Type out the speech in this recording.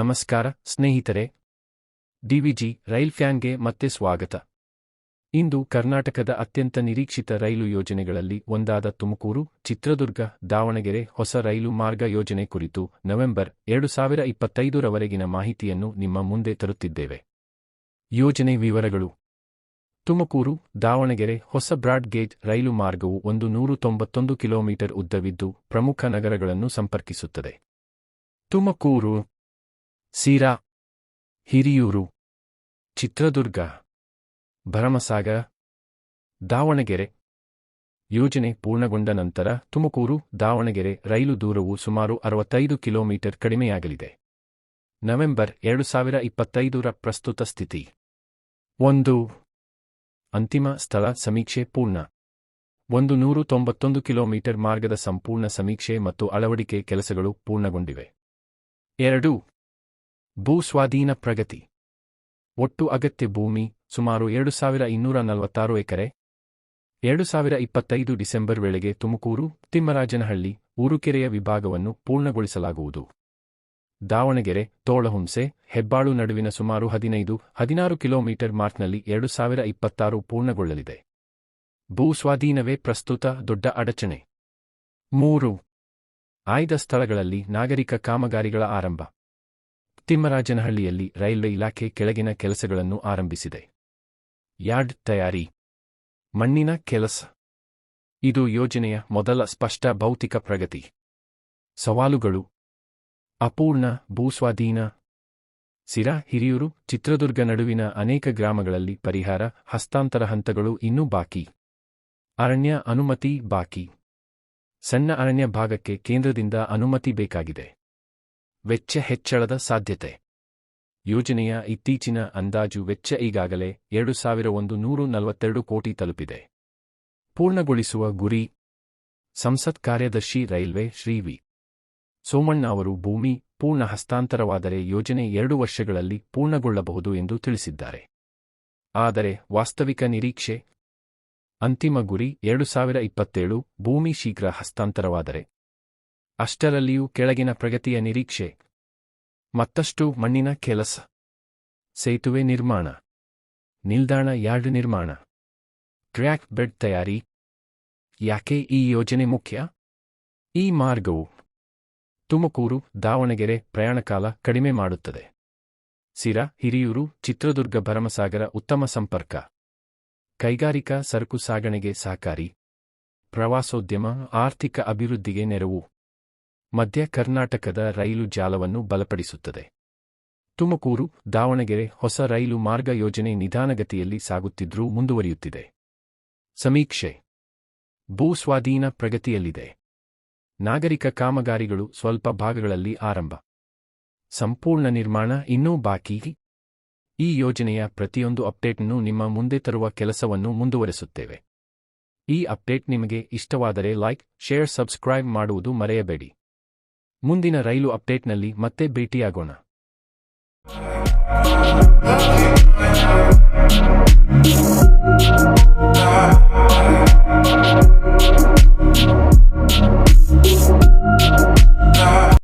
ನಮಸ್ಕಾರ, ಸ್ನೇಹಿತರೆ. ಡಿವಿಜಿ ರೈಲ್ ಫ್ಯಾನ್ಗೆ ಮತ್ತೆ ಸ್ವಾಗತ. ಇಂದು ಕರ್ನಾಟಕದ ಅತ್ಯಂತ ನಿರೀಕ್ಷಿತ ರೈಲು ಯೋಜನೆಗಳಲ್ಲಿ ಒಂದಾದ ತುಮಕೂರು, ಚಿತ್ರದುರ್ಗ, ದಾವಣಗೆರೆ ಹೊಸ ರೈಲು ಮಾರ್ಗ ಯೋಜನೆ ಕುರಿತು ನವೆಂಬರ್ ಎರಡು ಸಾವಿರ ಇಪ್ಪತ್ತೈದರವರೆಗಿನ ಮಾಹಿತಿಯನ್ನು ನಿಮ್ಮ ಮುಂದೆ ತರುತ್ತಿದ್ದೇವೆ. ಯೋಜನೆ ವಿವರಗಳು. ತುಮಕೂರು, ದಾವಣಗೆರೆ ಹೊಸ ಬ್ರಾಡ್ ಗೇಜ್ ರೈಲು ಮಾರ್ಗವು ಒಂದು ನೂರು ತೊಂಬತ್ತೊಂದು ಕಿಲೋಮೀಟರ್ ಉದ್ದವಿದ್ದು ಪ್ರಮುಖ ನಗರಗಳನ್ನು ಸಂಪರ್ಕಿಸುತ್ತದೆ. ತುಮಕೂರು ಸೀರಾ, ಹಿರಿಯೂರು, ಚಿತ್ರದುರ್ಗ, ಭರಮಸಾಗರ, ದಾವಣಗೆರೆ. ಯೋಜನೆ ಪೂರ್ಣಗೊಂಡ ನಂತರ ತುಮಕೂರು, ದಾವಣಗೆರೆ ರೈಲು ದೂರವು ಸುಮಾರು ಅರವತ್ತೈದು ಕಿಲೋಮೀಟರ್ ಕಡಿಮೆಯಾಗಲಿದೆ. ನವೆಂಬರ್ ಎರಡು ಸಾವಿರ ಇಪ್ಪತ್ತೈದರ ಪ್ರಸ್ತುತ ಸ್ಥಿತಿ. ಒಂದು. ಅಂತಿಮ ಸ್ಥಳ ಸಮೀಕ್ಷೆ ಪೂರ್ಣ. ಒಂದು ನೂರು ತೊಂಬತ್ತೊಂದು ಕಿಲೋಮೀಟರ್ ಮಾರ್ಗದ ಸಂಪೂರ್ಣ ಸಮೀಕ್ಷೆ ಮತ್ತು ಅಳವಡಿಕೆ ಕೆಲಸಗಳು ಪೂರ್ಣಗೊಂಡಿವೆ. ಎರಡು. ಭೂಸ್ವಾಧೀನ ಪ್ರಗತಿ. ಒಟ್ಟು ಅಗತ್ಯ ಭೂಮಿ ಸುಮಾರು ಎರಡು ಸಾವಿರ ಇನ್ನೂರ ನಲವತ್ತಾರು ಎಕರೆ. ಎರಡು ಸಾವಿರ ಇಪ್ಪತ್ತೈದು ಡಿಸೆಂಬರ್ ವೇಳೆಗೆ ತುಮಕೂರು, ತಿಮ್ಮರಾಜನಹಳ್ಳಿ, ಊರುಕೆರೆಯ ವಿಭಾಗವನ್ನು ಪೂರ್ಣಗೊಳಿಸಲಾಗುವುದು. ದಾವಣಗೆರೆ, ತೋಳಹುಂಸೆ, ಹೆಬ್ಬಾಳು ನಡುವಿನ ಸುಮಾರು ಹದಿನೈದು, ಹದಿನಾರು ಕಿಲೋಮೀಟರ್ ಮಾರ್ಕ್ನಲ್ಲಿ ಎರಡು ಸಾವಿರ ಇಪ್ಪತ್ತಾರು ಪೂರ್ಣಗೊಳ್ಳಲಿದೆ. ಭೂಸ್ವಾಧೀನವೇ ಪ್ರಸ್ತುತ ದೊಡ್ಡ ಅಡಚಣೆ. ಮೂರು. ಆಯ್ದ ಸ್ಥಳಗಳಲ್ಲಿ ನಾಗರಿಕ ಕಾಮಗಾರಿಗಳ ಆರಂಭ. ತಿಮ್ಮರಾಜನಹಳ್ಳಿಯಲ್ಲಿ ರೈಲ್ವೆ ಇಲಾಖೆ ಕೆಳಗಿನ ಕೆಲಸಗಳನ್ನು ಆರಂಭಿಸಿದೆ. ಯಾರ್ಡ್ ತಯಾರಿ. ಮಣ್ಣಿನ ಕೆಲಸ. ಇದು ಯೋಜನೆಯ ಮೊದಲ ಸ್ಪಷ್ಟ ಭೌತಿಕ ಪ್ರಗತಿ. ಸವಾಲುಗಳು. ಅಪೂರ್ಣ, ಭೂಸ್ವಾಧೀನ. ಸಿರಾ, ಹಿರಿಯೂರು, ಚಿತ್ರದುರ್ಗ ನಡುವಿನ ಅನೇಕ ಗ್ರಾಮಗಳಲ್ಲಿ ಪರಿಹಾರ, ಹಸ್ತಾಂತರ ಹಂತಗಳು ಇನ್ನೂ ಬಾಕಿ. ಅರಣ್ಯ ಅನುಮತಿ ಬಾಕಿ. ಸಣ್ಣ ಅರಣ್ಯ ಭಾಗಕ್ಕೆ ಕೇಂದ್ರದಿಂದ ಅನುಮತಿ ಬೇಕಾಗಿದೆ. ವೆಚ್ಚ ಹೆಚ್ಚಳದ ಸಾಧ್ಯತೆ. ಯೋಜನೆಯ ಇತ್ತೀಚಿನ ಅಂದಾಜು ವೆಚ್ಚ ಈಗಾಗಲೇ ಎರಡು ಸಾವಿರ ಒಂದು ನೂರು ನಲವತ್ತೆರಡು ಕೋಟಿ ತಲುಪಿದೆ. ಪೂರ್ಣಗೊಳಿಸುವ ಗುರಿ. ಸಂಸತ್ ಕಾರ್ಯದರ್ಶಿ ರೈಲ್ವೆ ಶ್ರೀ ವಿ. ಸೋಮಣ್ಣ ಅವರು ಭೂಮಿ ಪೂರ್ಣ ಹಸ್ತಾಂತರವಾದರೆ ಯೋಜನೆ ಎರಡು ವರ್ಷಗಳಲ್ಲಿ ಪೂರ್ಣಗೊಳ್ಳಬಹುದು ಎಂದು ತಿಳಿಸಿದ್ದಾರೆ. ಆದರೆ ವಾಸ್ತವಿಕ ನಿರೀಕ್ಷೆ. ಅಂತಿಮ ಗುರಿ ಎರಡು ಸಾವಿರ ಇಪ್ಪತ್ತೇಳು, ಭೂಮಿ ಶೀಘ್ರ ಹಸ್ತಾಂತರವಾದರೆ ಅಷ್ಟರಲ್ಲಿಯೂ ಕೆಳಗಿನ ಪ್ರಗತಿಯ ನಿರೀಕ್ಷೆ. ಮತ್ತಷ್ಟು ಮಣ್ಣಿನ ಕೆಲಸ. ಸೇತುವೆ ನಿರ್ಮಾಣ. ನಿಲ್ದಾಣ ಯಾರ್ಡ್ ನಿರ್ಮಾಣ. ಟ್ರ್ಯಾಕ್ ಬೆಡ್ ತಯಾರಿ. ಯಾಕೆ ಈ ಯೋಜನೆ ಮುಖ್ಯ? ಈ ಮಾರ್ಗವು ತುಮಕೂರು, ದಾವಣಗೆರೆ ಪ್ರಯಾಣಕಾಲ ಕಡಿಮೆ ಮಾಡುತ್ತದೆ. ಸಿರಾ ಹಿರಿಯೂರು, ಚಿತ್ರದುರ್ಗ ಭರಮಸಾಗರ ಉತ್ತಮ ಸಂಪರ್ಕ. ಕೈಗಾರಿಕಾ ಸರಕು ಸಾಗಣೆಗೆ ಸಹಕಾರಿ. ಪ್ರವಾಸೋದ್ಯಮ, ಆರ್ಥಿಕ ಅಭಿವೃದ್ಧಿಗೆ ನೆರವು. ಮಧ್ಯ ಕರ್ನಾಟಕದ ರೈಲು ಜಾಲವನ್ನು ಬಲಪಡಿಸುತ್ತದೆ. ತುಮಕೂರು, ದಾವಣಗೆರೆ ಹೊಸ ರೈಲು ಮಾರ್ಗ ಯೋಜನೆ ನಿಧಾನಗತಿಯಲ್ಲಿ ಸಾಗುತ್ತಿದ್ರೂ ಮುಂದುವರಿಯುತ್ತಿದೆ. ಸಮೀಕ್ಷೆ. ಭೂಸ್ವಾಧೀನ ಪ್ರಗತಿಯಲ್ಲಿದೆ. ನಾಗರಿಕ ಕಾಮಗಾರಿಗಳು ಸ್ವಲ್ಪ ಭಾಗಗಳಲ್ಲಿ ಆರಂಭ. ಸಂಪೂರ್ಣ ನಿರ್ಮಾಣ ಇನ್ನೂ ಬಾಕಿ. ಈ ಯೋಜನೆಯ ಪ್ರತಿಯೊಂದು ಅಪ್ಡೇಟ್ನ್ನು ನಿಮ್ಮ ಮುಂದೆ ತರುವ ಕೆಲಸವನ್ನು ಮುಂದುವರೆಸುತ್ತೇವೆ. ಈ ಅಪ್ಡೇಟ್ ನಿಮಗೆ ಇಷ್ಟವಾದರೆ ಲೈಕ್, ಶೇರ್, ಸಬ್ಸ್ಕ್ರೈಬ್ ಮಾಡುವುದು ಮರೆಯಬೇಡಿ. ಮುಂದಿನ ರೈಲು ಅಪ್ಡೇಟ್ನಲ್ಲಿ ಮತ್ತೆ ಭೇಟಿಯಾಗೋಣ.